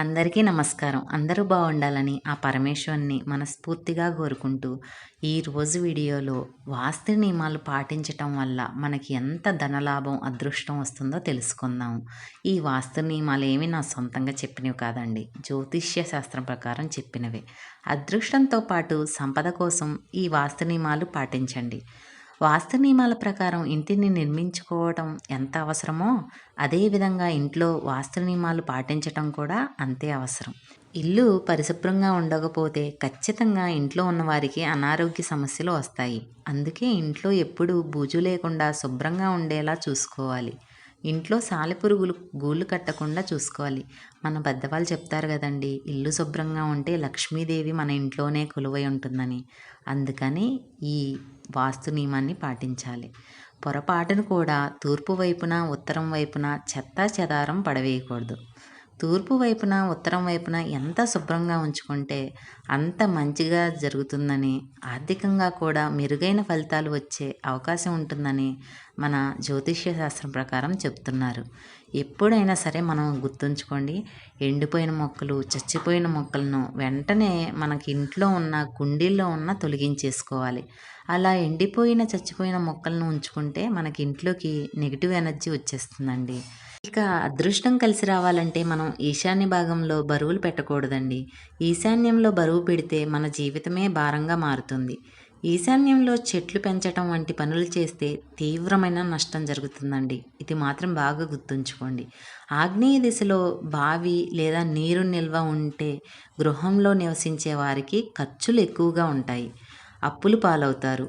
అందరికీ నమస్కారం. అందరూ బాగుండాలని ఆ పరమేశ్వరుని మనస్ఫూర్తిగా కోరుకుంటూ ఈరోజు వీడియోలో వాస్తు నియమాలు పాటించటం వల్ల మనకి ఎంత ధనలాభం అదృష్టం వస్తుందో తెలుసుకుందాం. ఈ వాస్తు నియమాలు ఏమి నా సొంతంగా చెప్పినవి కాదండి. జ్యోతిష్య శాస్త్రం ప్రకారం చెప్పినవే. అదృష్టంతో పాటు సంపద కోసం ఈ వాస్తు నియమాలు పాటించండి. వాస్తు నియమాల ప్రకారం ఇంటిని నిర్మించుకోవడం ఎంత అవసరమో అదేవిధంగా ఇంట్లో వాస్తు నియమాలు పాటించటం కూడా అంతే అవసరం. ఇల్లు పరిశుభ్రంగా ఉండకపోతే ఖచ్చితంగా ఇంట్లో ఉన్నవారికి అనారోగ్య సమస్యలు వస్తాయి. అందుకే ఇంట్లో ఎప్పుడూ బూజు లేకుండా శుభ్రంగా ఉండేలా చూసుకోవాలి. ఇంట్లో సాలెపురుగులు గూళ్ళు కట్టకుండా చూసుకోవాలి. మన పెద్దవాళ్ళు చెప్తారు కదండి ఇల్లు శుభ్రంగా ఉంటే లక్ష్మీదేవి మన ఇంట్లోనే కొలువై ఉంటుందని. అందుకని ఈ వాస్తు నియమాన్ని పాటించాలి. పొరపాటును కూడా తూర్పు వైపున ఉత్తరం వైపున చెత్త చెదారం పడవేయకూడదు. తూర్పు వైపున ఉత్తరం వైపున ఎంత శుభ్రంగా ఉంచుకుంటే అంత మంచిగా జరుగుతుందని ఆర్థికంగా కూడా మెరుగైన ఫలితాలు వచ్చే అవకాశం ఉంటుందని మన జ్యోతిష్య శాస్త్రం ప్రకారం చెప్తున్నారు. ఎప్పుడైనా సరే మనం గుర్తుంచుకోండి ఎండిపోయిన మొక్కలు చచ్చిపోయిన మొక్కలను వెంటనే మనకి ఇంట్లో ఉన్న కుండీల్లో ఉన్న తొలగించేసుకోవాలి. అలా ఎండిపోయిన చచ్చిపోయిన మొక్కలను ఉంచుకుంటే మనకి ఇంట్లోకి నెగిటివ్ ఎనర్జీ వచ్చేస్తుందండి. ఇక అదృష్టం కలిసి రావాలంటే మనం ఈశాన్య భాగంలో బరువులు పెట్టకూడదండి. ఈశాన్యంలో బరువు పెడితే మన జీవితమే భారంగా మారుతుంది. ఈశాన్యంలో చెట్లు పెంచడం వంటి పనులు చేస్తే తీవ్రమైన నష్టం జరుగుతుందండి. ఇది మాత్రం బాగా గుర్తుంచుకోండి. ఆగ్నేయ దిశలో బావి లేదా నీరు నిల్వ ఉంటే గృహంలో నివసించే వారికి ఖర్చులు ఎక్కువగా ఉంటాయి. అప్పులు పాలవుతారు.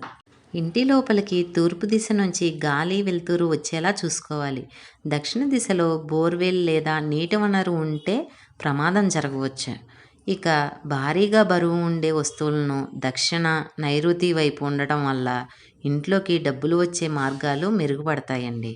ఇంటి లోపలికి తూర్పు దిశ నుంచి గాలి వెలుతురు వచ్చేలా చూసుకోవాలి. దక్షిణ దిశలో బోర్వెల్ లేదా నీటి వనరు ఉంటే ప్రమాదం జరగవచ్చు. ఇక భారీగా బరువు ఉండే వస్తువులను దక్షిణ నైరుతి వైపు ఉండటం వల్ల ఇంట్లోకి డబ్బులు వచ్చే మార్గాలు మెరుగుపడతాయండి.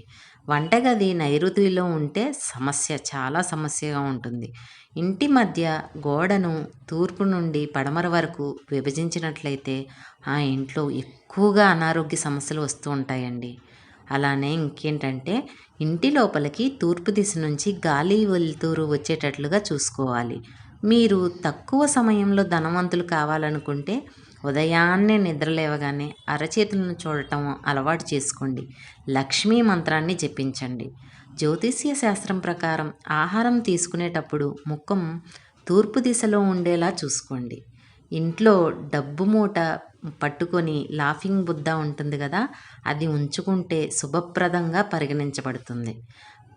వంటగది నైరుతిలో ఉంటే సమస్య చాలా సమస్యగా ఉంటుంది. ఇంటి మధ్య గోడను తూర్పు నుండి పడమర వరకు విభజించినట్లయితే ఆ ఇంట్లో ఎక్కువగా అనారోగ్య సమస్యలు వస్తూ ఉంటాయండి. అలానే ఇంకేంటంటే ఇంటి లోపలికి తూర్పు దిశ నుంచి గాలి వెలుతురు వచ్చేటట్లుగా చూసుకోవాలి. మీరు తక్కువ సమయంలో ధనవంతులు కావాలనుకుంటే ఉదయాన్నే నిద్రలేవగానే అరచేతులను చూడటం అలవాటు చేసుకోండి. లక్ష్మీ మంత్రాన్ని జపించండి. జ్యోతిష్య శాస్త్రం ప్రకారం ఆహారం తీసుకునేటప్పుడు ముఖం తూర్పు దిశలో ఉండేలా చూసుకోండి. ఇంట్లో డబ్బు మూట పట్టుకొని లాఫింగ్ బుద్ధ ఉంటుంది కదా అది ఉంచుకుంటే శుభప్రదంగా పరిగణించబడుతుంది.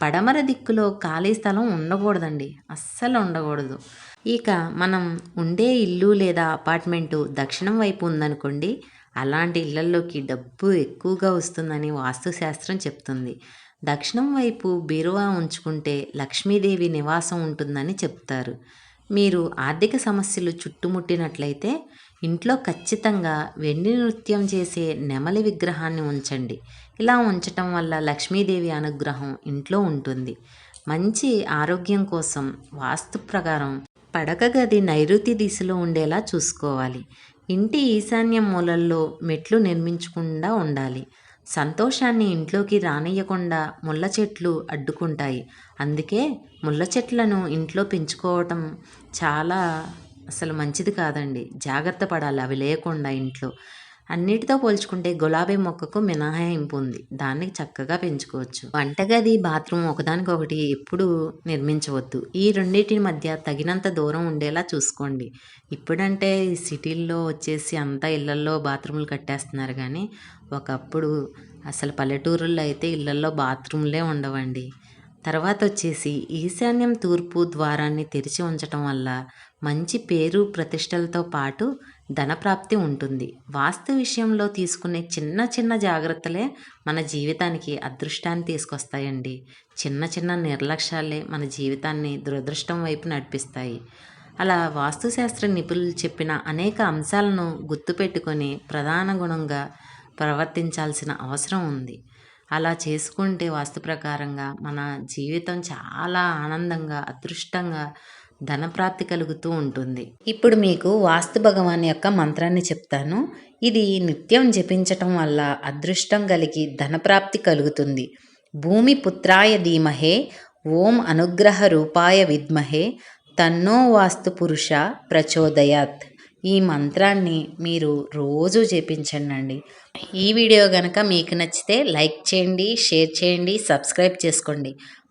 పడమర దిక్కులో ఖాళీ స్థలం ఉండకూడదండి. అస్సలు ఉండకూడదు. ఇక మనం ఉండే ఇల్లు లేదా అపార్ట్మెంటు దక్షిణం వైపు ఉందనుకోండి అలాంటి ఇళ్ళలోకి డబ్బు ఎక్కువగా వస్తుందని వాస్తుశాస్త్రం చెప్తుంది. దక్షిణం వైపు బీరువా ఉంచుకుంటే లక్ష్మీదేవి నివాసం ఉంటుందని చెప్తారు. మీరు ఆర్థిక సమస్యలు చుట్టుముట్టినట్లయితే ఇంట్లో ఖచ్చితంగా వెండి నృత్యం చేసే నెమలి విగ్రహాన్ని ఉంచండి. ఇలా ఉంచటం వల్ల లక్ష్మీదేవి అనుగ్రహం ఇంట్లో ఉంటుంది. మంచి ఆరోగ్యం కోసం వాస్తు ప్రకారం పడక గది నైరుతి దిశలో ఉండేలా చూసుకోవాలి. ఇంటి ఈశాన్య మూలల్లో మెట్లు నిర్మించకుండా ఉండాలి. సంతోషాన్ని ఇంట్లోకి రానియకుండా ముళ్ళ చెట్లు అడ్డుకుంటాయి. అందుకే ముళ్ళ చెట్లను ఇంట్లో పెంచుకోవటం చాలా అసలు మంచిది కాదండి. జాగ్రత్త పడాలి అవి లేకుండా ఇంట్లో. అన్నిటితో పోల్చుకుంటే గులాబీ మొక్కకు మినహాయింపు ఉంది. దాన్ని చక్కగా పెంచుకోవచ్చు. వంటగది బాత్రూమ్ ఒకదానికొకటి ఎప్పుడు నిర్మించవద్దు. ఈ రెండింటి మధ్య తగినంత దూరం ఉండేలా చూసుకోండి. ఇప్పుడంటే సిటీల్లో వచ్చేసి అంతా ఇళ్ళల్లో బాత్రూములు కట్టేస్తున్నారు కానీ ఒకప్పుడు అసలు పల్లెటూరుల్లో అయితే ఇళ్ళల్లో బాత్రూమ్లే ఉండవండి. తర్వాత వచ్చేసి ఈశాన్యం తూర్పు ద్వారాన్ని తెరిచి ఉంచటం వల్ల మంచి పేరు ప్రతిష్టలతో పాటు ధనప్రాప్తి ఉంటుంది. వాస్తు విషయంలో తీసుకునే చిన్న చిన్న జాగ్రత్తలే మన జీవితానికి అదృష్టాన్ని తీసుకొస్తాయండి. చిన్న చిన్న నిర్లక్ష్యాలే మన జీవితాన్ని దురదృష్టం వైపు నడిపిస్తాయి. అలా వాస్తుశాస్త్ర నిపుణులు చెప్పిన అనేక అంశాలను గుర్తుపెట్టుకొని ప్రధాన గుణంగా ప్రవర్తించాల్సిన అవసరం ఉంది. అలా చేసుకుంటే వాస్తు ప్రకారంగా మన జీవితం చాలా ఆనందంగా అదృష్టంగా ధనప్రాప్తి కలుగుతూ ఉంటుంది. ఇప్పుడు మీకు వాస్తు భగవాన్ యొక్క మంత్రాన్ని చెప్తాను. ఇది నిత్యం జపించటం వల్ల అదృష్టం కలిగి ధనప్రాప్తి కలుగుతుంది. భూమి పుత్రాయ ధీమహే ఓం అనుగ్రహ రూపాయ విద్మహే తన్నో వాస్తు పురుష ప్రచోదయాత్. ఈ మంత్రాన్ని మీరు రోజు చేపించండి ఈ వీడియో కనుక మీకు నచ్చితే లైక్ చేయండి షేర్ చేయండి సబ్స్క్రైబ్ చేసుకోండి.